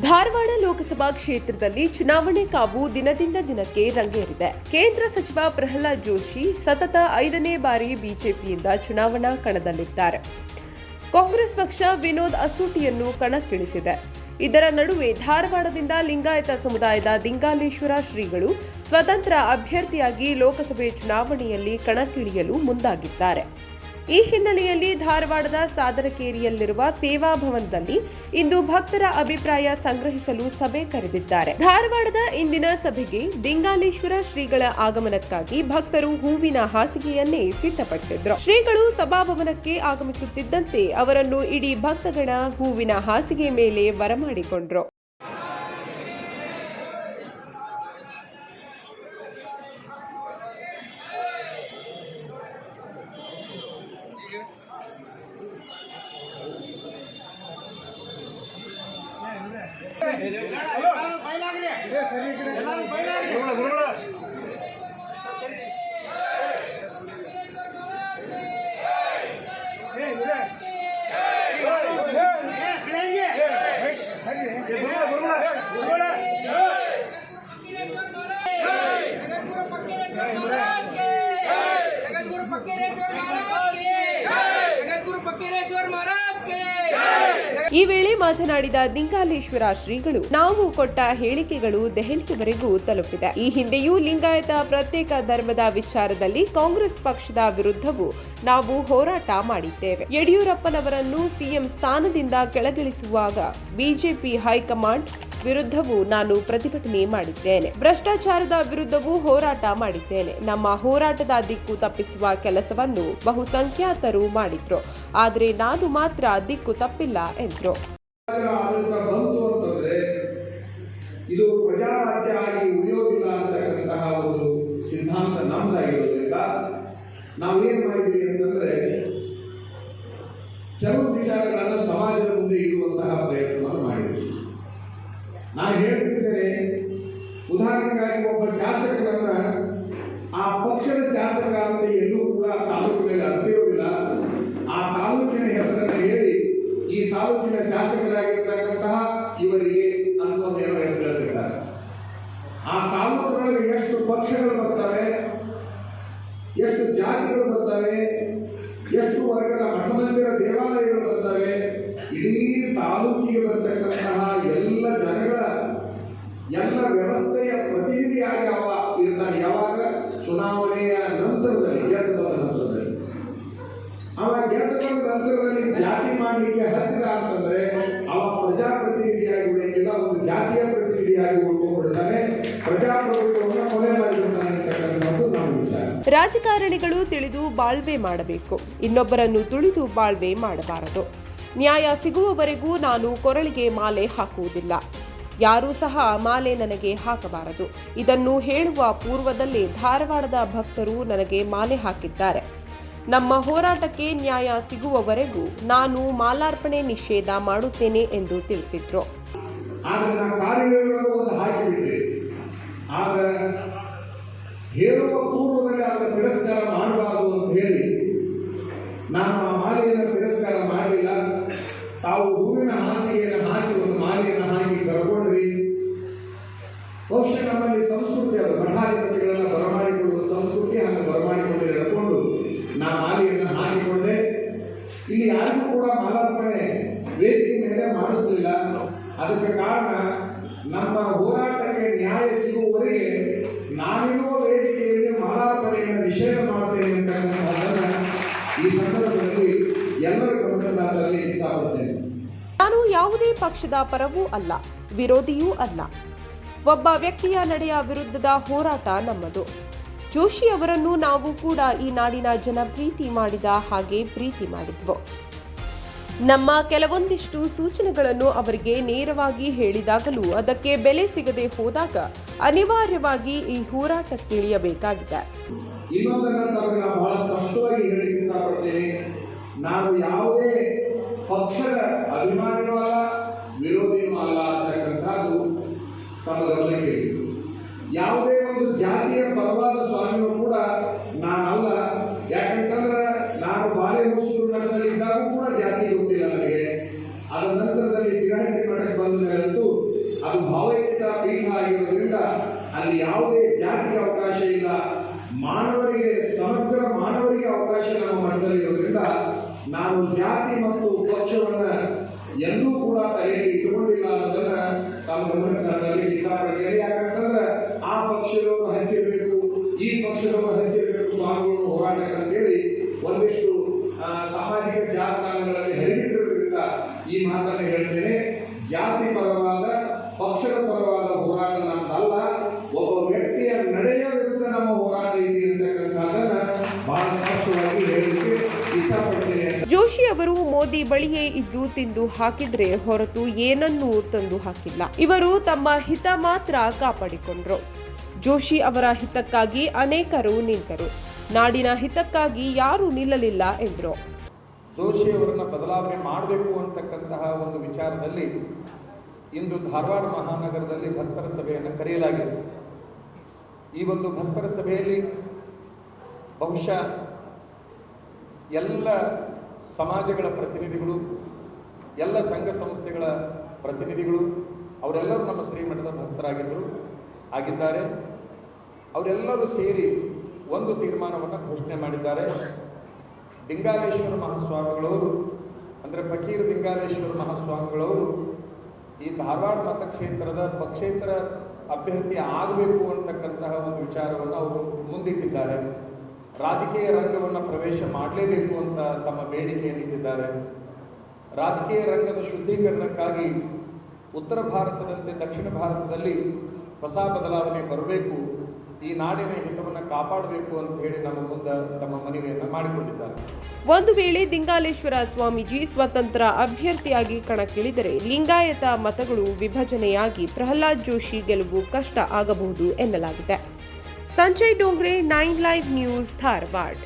ಧಾರವಾಡ ಲೋಕಸಭಾ ಕ್ಷೇತ್ರದಲ್ಲಿ ಚುನಾವಣೆ ಕಾವು ದಿನದಿಂದ ದಿನಕ್ಕೆ ರಂಗೇರಿದೆ. ಕೇಂದ್ರ ಸಚಿವ ಪ್ರಹ್ಲಾದ್ ಜೋಶಿ ಸತತ ಐದನೇ ಬಾರಿ ಬಿಜೆಪಿಯಿಂದ ಚುನಾವಣಾ ಕಣದಲ್ಲಿದ್ದಾರೆ. ಕಾಂಗ್ರೆಸ್ ಪಕ್ಷ ವಿನೋದ್ ಅಸೂಟಿಯನ್ನು ಕಣಕ್ಕಿಳಿಸಿದೆ. ಇದರ ನಡುವೆ ಧಾರವಾಡದಿಂದ ಲಿಂಗಾಯತ ಸಮುದಾಯದ ದಿಂಗಾಲೇಶ್ವರ ಶ್ರೀಗಳು ಸ್ವತಂತ್ರ ಅಭ್ಯರ್ಥಿಯಾಗಿ ಲೋಕಸಭೆ ಚುನಾವಣೆಯಲ್ಲಿ ಕಣಕ್ಕಿಳಿಯಲು ಮುಂದಾಗಿದ್ದಾರೆ. ಈ ಹಿನ್ನೆಲೆಯಲ್ಲಿ ಧಾರವಾಡದ ಸಾದರಕೇರಿಯಲ್ಲಿರುವ ಸೇವಾ ಭವನದಲ್ಲಿ ಇಂದು ಭಕ್ತರ ಅಭಿಪ್ರಾಯ ಸಂಗ್ರಹಿಸಲು ಸಭೆ ಕರೆದಿದ್ದಾರೆ. ಧಾರವಾಡದ ಇಂದಿನ ಸಭೆಗೆ ದಿಂಗಾಲೇಶ್ವರ ಶ್ರೀಗಳ ಆಗಮನಕ್ಕಾಗಿ ಭಕ್ತರು ಹೂವಿನ ಹಾಸಿಗೆಯನ್ನೇ ಸಿದ್ಧಪಡಿಸಿದ್ರು. ಶ್ರೀಗಳು ಸಭಾಭವನಕ್ಕೆ ಆಗಮಿಸುತ್ತಿದ್ದಂತೆ ಅವರನ್ನು ಇಡೀ ಭಕ್ತಗಣ ಹೂವಿನ ಹಾಸಿಗೆ ಮೇಲೆ ಬರಮಾಡಿಕೊಂಡ್ರು. Yeah, ಈ ವೇಳೆ ಮಾತನಾಡಿದ ದಿಂಗಾಲೇಶ್ವರ ಶ್ರೀಗಳು, ನಾವು ಕೊಟ್ಟ ಹೇಳಿಕೆಗಳು ದೆಹಲಿಯವರೆಗೂ ತಲುಪಿದೆ. ಈ ಹಿಂದೆಯೂ ಲಿಂಗಾಯತ ಪ್ರತ್ಯೇಕ ಧರ್ಮದ ವಿಚಾರದಲ್ಲಿ ಕಾಂಗ್ರೆಸ್ ಪಕ್ಷದ ವಿರುದ್ಧವೂ ನಾವು ಹೋರಾಟ ಮಾಡಿದ್ದೇವೆ. ಯಡಿಯೂರಪ್ಪನವರನ್ನು ಸಿಎಂ ಸ್ಥಾನದಿಂದ ಕೆಳಗಿಳಿಸುವಾಗ ಬಿಜೆಪಿ ಹೈಕಮಾಂಡ್ ವಿರುದ್ಧವೂ ನಾನು ಪ್ರತಿಭಟನೆ ಮಾಡಿದ್ದೇನೆ. ಭ್ರಷ್ಟಾಚಾರದ ವಿರುದ್ಧವೂ ಹೋರಾಟ ಮಾಡಿದ್ದೇನೆ. ನಮ್ಮ ಹೋರಾಟದ ದಿಕ್ಕು ತಪ್ಪಿಸುವ ಕೆಲಸವನ್ನು ಬಹುಸಂಖ್ಯಾತರು ಮಾಡಿದ್ರು. ಆದರೆ ನಾನು ಮಾತ್ರ ದಿಕ್ಕು ತಪ್ಪಿಲ್ಲ ಎಂದ್ರು ಅಂತಂದ್ರೆ ಇದು ಪ್ರಜಾರಾಜ್ಯ ಆಗಿ ಉಳಿಯೋದಿಲ್ಲ ಅಂತಕ್ಕಂತಹ ಒಂದು ಸಿದ್ಧಾಂತ ನಮ್ದಾಗಿರೋದ್ರಿಂದ ನಾವೇನ್ ಮಾಡಿದ್ದೀವಿ ಅಂತಂದ್ರೆ ಕೆಲವು ವಿಚಾರಗಳನ್ನು ಸಮಾಜದ ಮುಂದೆ ಇಡುವಂತಹ ಪ್ರಯತ್ನವನ್ನು ಮಾಡಿದ್ವಿ. ನಾನು ಹೇಳ್ತಿದ್ದೇನೆ, ಉದಾಹರಣೆಗಾಗಿ ಒಬ್ಬ ಶಾಸಕರನ್ನ ಆ ಪಕ್ಷದ ಶಾಸಕ ಅಂತ ಎಲ್ಲೂ ಕೂಡ ತಾಲೂಕಿನಲ್ಲಿ ಅರ್ಥಿರೋದಿಲ್ಲ ಆ ತಾಲೂಕಿನ ಹೆಸರನ್ನು ಹೇಳಿ ತಾಲೂಕಿನ ಶಾಸಕರಾಗಿರ್ತಕ್ಕಂತಹ ಇವರಿಗೆ ಅನುಮೋದನೆಯನ್ನು ಏನೋ ಹೆಸರು ಆ ತಾಲೂಕಿನೊಳಗೆ ಎಷ್ಟು ಪಕ್ಷಗಳು ಬರ್ತವೆ ಎಷ್ಟು ಜಾತಿಗಳು ಬರ್ತವೆ ಎಷ್ಟು ವರ್ಗದ ಮಠಮಂದಿರ ದೇವಾಲಯಗಳು ಬರ್ತವೆ ಇಡೀ ತಾಲೂಕಿಗೆ ಬರ್ತಕ್ಕಂತಹ ಎಲ್ಲ ಜನಗಳ ಎಲ್ಲ ವ್ಯವಸ್ಥೆಯ ಪ್ರತಿನಿಧಿಯಾಗಿ ಅವ ಇರ್ತಾನೆ. ಯಾವಾಗ? ಚುನಾವಣೆಯ ನಂತರದಲ್ಲಿ ಗೆದ್ದು ಬಂದ ನಂತರದಲ್ಲಿ ಅವ ಗೆದ್ದು ಜಾತಿ ಮಾಡಲಿಕ್ಕೆ ಹತ್ತಿರ ಅಂತಂದ್ರೆ ಅವ ಪ್ರಜಾಪ್ರತಿನಿಧಿಯಾಗಿ ಉಳಿಯಂಗಿಲ್ಲ ಒಂದು ಜಾತಿಯ ಪ್ರತಿನಿಧಿಯಾಗಿ ಉಳ್ಕೊಂಡ್ಬಿಡ್ತಾನೆ ಪ್ರಜಾಪ್ರಭುತ್ವವನ್ನು ಕೊಲೆ ಮಾಡಿಬಿಡ್ತಾನೆ ರಾಜಕಾರಣಿಗಳು ತಿಳಿದು ಬಾಳ್ವೆ ಮಾಡಬೇಕು. ಇನ್ನೊಬ್ಬರನ್ನು ತುಳಿದು ಬಾಳ್ವೆ ಮಾಡಬಾರದು. ನ್ಯಾಯ ಸಿಗುವವರೆಗೂ ನಾನು ಕೊರಳಿಗೆ ಮಾಲೆ ಹಾಕುವುದಿಲ್ಲ. ಯಾರೂ ಸಹ ಮಾಲೆ ನನಗೆ ಹಾಕಬಾರದು. ಇದನ್ನು ಹೇಳುವ ಪೂರ್ವದಲ್ಲಿ ಧಾರವಾಡದ ಭಕ್ತರು ನನಗೆ ಮಾಲೆ ಹಾಕಿದ್ದಾರೆ. ನಮ್ಮ ಹೋರಾಟಕ್ಕೆ ನ್ಯಾಯ ಸಿಗುವವರೆಗೂ ನಾನು ಮಾಲಾರ್ಪಣೆ ನಿಷೇಧ ಮಾಡುತ್ತೇನೆ ಎಂದು ತಿಳಿಸಿದ್ರು. ಹೇಳುವ ಪೂರ್ವದಲ್ಲಿ ಅದರ ತಿರಸ್ಕಾರ ಮಾಡಬಾರದು ಅಂತ ಹೇಳಿ ನಾನು ಆ ಮಾಲೆಯನ್ನು ತಿರಸ್ಕಾರ ಮಾಡಲಿಲ್ಲ ತಾವು ಹೂವಿನ ಹಾಸಿಗೆಯನ್ನು ಹಾಸಿ ಒಂದು ಮಾಲೆಯನ್ನು ಹಾಕಿ ಕರ್ಕೊಂಡ್ರಿ ಬಹುಶಃ ನಮ್ಮಲ್ಲಿ ಸಂಸ್ಕೃತಿ ಅದು ಮಠಾಧಿಪತಿಗಳನ್ನ ಬರಮಾಡಿಕೊಳ್ಳುವ ಸಂಸ್ಕೃತಿ ಹಾಗೆ ಬರಮಾಡಿಕೊಂಡು ಎಳ್ಕೊಂಡು ನಾ ಮಾಲೆಯನ್ನು ಹಾಕಿಕೊಂಡೆ ಇಲ್ಲಿ ಯಾರಿಗೂ ಕೂಡ ಮಾಲಾರ್ಪಣೆ ವೇದಿಕೆ ಮೇಲೆ ಮಾಡಿಸಲಿಲ್ಲ ಅದಕ್ಕೆ ಕಾರಣ, ನಮ್ಮ ಹೋರಾಟಕ್ಕೆ ನ್ಯಾಯ ಸಿಗುವವರೆಗೆ ನಾನಿರುವ ವೇದಿಕೆಯಲ್ಲಿ ಮಾಲಾರ್ಪಣೆಯನ್ನು ನಿಷೇಧ ಮಾಡುತ್ತೇನೆ ಅಂತಕ್ಕಂಥದ್ದನ್ನು ಈ ಸಂದರ್ಭದಲ್ಲಿ ಎಲ್ಲರ ಗಮನದಲ್ಲಿ ತರಲಿಕ್ಕೆ ನಾನು ಯಾವುದೇ ಪಕ್ಷದ ಪರವೂ ಅಲ್ಲ, ವಿರೋಧಿಯೂ ಅಲ್ಲ. ಒಬ್ಬ ವ್ಯಕ್ತಿಯ ನಡೆಯ ವಿರುದ್ಧದ ಹೋರಾಟ ನಮ್ಮದು. ಜೋಶಿ ಅವರನ್ನು ನಾವು ಕೂಡ ಈ ನಾಡಿನ ಜನ ಪ್ರೀತಿ ಮಾಡಿದ ಹಾಗೆ ಪ್ರೀತಿ ಮಾಡಿದ್ವು. ನಮ್ಮ ಕೆಲವೊಂದಿಷ್ಟು ಸೂಚನೆಗಳನ್ನು ಅವರಿಗೆ ನೇರವಾಗಿ ಹೇಳಿದಾಗಲೂ ಅದಕ್ಕೆ ಬೆಲೆ ಸಿಗದೆ ಹೋದಾಗ ಅನಿವಾರ್ಯವಾಗಿ ಈ ಹೋರಾಟಕ್ಕಿಳಿಯಬೇಕಾಗಿದೆ ಬಹಳ ಸ್ಪಷ್ಟವಾಗಿ ನಾನು ಯಾವುದೇ ಪಕ್ಷದ ಅಭಿಮಾನಿನೂ ಅಲ್ಲ, ವಿರೋಧಿನೂ ಅಲ್ಲ ಅಂತಕ್ಕಂಥದ್ದು ತಮ್ಮ ಗಮನಕ್ಕೆ ಯಾವುದೇ ಒಂದು ಜಾತಿಯ ಪರವಾದ ಸ್ವಾಮಿಯೂ ಕೂಡ ನಾನಲ್ಲ ಯಾಕಂತಂದ್ರೆ ನಾನು ಬಾಲೆ ಮುಸ್ಲಿಮರಲ್ಲಿದ್ದಾಗ ಕೂಡ ಜಾತಿ ಗೊತ್ತಿಲ್ಲ ನನಗೆ ಅದರ ನಂತರದ ನಂತರದಲ್ಲಿ ಸಿಗಹಟ್ಟಿ ಮಠಕ್ಕೆ ಬಂದ ಮೇಲಂತೂ ಅದು ಭಾವೈಕ್ಯತ ಪೀಠ ಆಗಿರೋದ್ರಿಂದ ಅಲ್ಲಿ ಯಾವುದೇ ಜಾತಿಗೆ ಅವಕಾಶ ಇಲ್ಲ. ಮಾನವರಿಗೆ, ಸಮಗ್ರ ಮಾನವರಿಗೆ ಅವಕಾಶ ನಮ್ಮ ಮಠದಲ್ಲಿ ಇರೋದ್ರಿಂದ ನಾವು ಜಾತಿ ಮತ್ತು ಪಕ್ಷವನ್ನ ಎಲ್ಲೂ ಕೂಡ ತಲೆಯಲ್ಲಿ ಇಟ್ಟುಕೊಂಡಿಲ್ಲ ಅನ್ನೋದನ್ನ ತಮ್ಮ ಗಮನಕ್ಕೆ ಇಷ್ಟಪಡ್ತೀನಿ ಯಾಕಂತಂದ್ರೆ ಆ ಪಕ್ಷದವರು ಹಂಚಿರಬೇಕು, ಈ ಪಕ್ಷದವರು ಹಂಚಿರಬೇಕು ಸ್ವಾಮಿಗಳು ಹೋರಾಟಕ್ಕೆ ಅಂತೇಳಿ ಒಂದಿಷ್ಟು ಸಾಮಾಜಿಕ ಜಾಲತಾಣಗಳಲ್ಲಿ ಹರಿಬಿಟ್ಟಿರೋದ್ರಿಂದ ಈ ಮಾತನ್ನು ಹೇಳ್ತೇನೆ ಜಾತಿ ಪರವಾದ ಪಕ್ಷದ ಪರವಾದ ಹೋರಾಟ ನಮ್ಮದಲ್ಲ ಒಬ್ಬ ವ್ಯಕ್ತಿಯ ನಡೆಯ ವಿರುದ್ಧ ನಮ್ಮ ಹೋರಾಟ ಇದೆ ಅಂತಕ್ಕಂಥದ್ದನ್ನ ಬಹಳ ಸ್ಪಷ್ಟವಾಗಿ ಹೇಳಲಿಕ್ಕೆ ಇಷ್ಟಪಡ್ತೇನೆ ಅಂತ ಜೋಶಿ ಅವರು ಮೋದಿ ಬಳಿಯೇ ಇದ್ದು ತಿಂದು ಹಾಕಿದ್ರೆ ಹೊರತು ಏನನ್ನೂ ತಂದು ಹಾಕಿಲ್ಲ. ಇವರು ತಮ್ಮ ಹಿತ ಮಾತ್ರ ಕಾಪಾಡಿಕೊಂಡ್ರು. ಜೋಶಿ ಅವರ ಹಿತಕ್ಕಾಗಿ ಅನೇಕರು ನಿಂತರು. ನಾಡಿನ ಹಿತಕ್ಕಾಗಿ ಯಾರೂ ನಿಲ್ಲಲಿಲ್ಲ ಎಂದರು. ಜೋಶಿ ಅವರನ್ನು ಬದಲಾವಣೆ ಮಾಡಬೇಕು ಅಂತಕ್ಕಂತಹ ಒಂದು ವಿಚಾರದಲ್ಲಿ ಇಂದು ಧಾರವಾಡ ಮಹಾನಗರದಲ್ಲಿ ಭಕ್ತರ ಸಭೆಯನ್ನು ಕರೆಯಲಾಗಿದೆ. ಈ ಒಂದು ಭಕ್ತರ ಸಭೆಯಲ್ಲಿ ಬಹುಶಃ ಎಲ್ಲ ಸಮಾಜಗಳ ಪ್ರತಿನಿಧಿಗಳು, ಎಲ್ಲ ಸಂಘ ಸಂಸ್ಥೆಗಳ ಪ್ರತಿನಿಧಿಗಳು, ಅವರೆಲ್ಲರೂ ನಮ್ಮ ಶ್ರೀಮಠದ ಭಕ್ತರಾಗಿದ್ದರು, ಆಗಿದ್ದಾರೆ. ಅವರೆಲ್ಲರೂ ಸೇರಿ ಒಂದು ತೀರ್ಮಾನವನ್ನು ಘೋಷಣೆ ಮಾಡಿದ್ದಾರೆ. ದಿಂಗಾಲೇಶ್ವರ ಮಹಾಸ್ವಾಮಿಗಳವರು, ಅಂದರೆ ಫಕೀರ್ ದಿಂಗಾಲೇಶ್ವರ ಮಹಾಸ್ವಾಮಿಗಳವರು ಈ ಧಾರವಾಡ ಮತಕ್ಷೇತ್ರದ ಪಕ್ಷೇತರ ಅಭ್ಯರ್ಥಿ ಆಗಬೇಕು ಅಂತಕ್ಕಂತಹ ಒಂದು ವಿಚಾರವನ್ನು ಅವರು ಮುಂದಿಟ್ಟಿದ್ದಾರೆ. ರಾಜಕೀಯ ರಂಗವನ್ನು ಪ್ರವೇಶ ಮಾಡಲೇಬೇಕು ಅಂತ ತಮ್ಮ ಬೇಡಿಕೆಯನ್ನಿಟ್ಟಿದ್ದಾರೆ ರಾಜಕೀಯ ರಂಗದ ಶುದ್ಧೀಕರಣಕ್ಕಾಗಿ ಉತ್ತರ ಭಾರತದಂತೆ ದಕ್ಷಿಣ ಭಾರತದಲ್ಲಿ ಹೊಸ ಬದಲಾವಣೆ ಬರಬೇಕು, ಈ ನಾಡಿನ ಹಿತವನ್ನು ಕಾಪಾಡಬೇಕು ಅಂತ ಹೇಳಿ ನಮ್ಮ ಮುಂದೆ ತಮ್ಮ ಮನವಿಯನ್ನು ಮಾಡಿಕೊಂಡಿದ್ದಾರೆ. ಒಂದು ವೇಳೆ ದಿಂಗಾಲೇಶ್ವರ ಸ್ವಾಮೀಜಿ ಸ್ವತಂತ್ರ ಅಭ್ಯರ್ಥಿಯಾಗಿ ಕಣಕ್ಕಿಳಿದರೆ ಲಿಂಗಾಯತ ಮತಗಳು ವಿಭಜನೆಯಾಗಿ ಪ್ರಹ್ಲಾದ್ ಜೋಶಿ ಗೆಲುವು ಕಷ್ಟ ಆಗಬಹುದು ಎನ್ನಲಾಗಿದೆ. Sanjay Dongre nine live news Dharwad.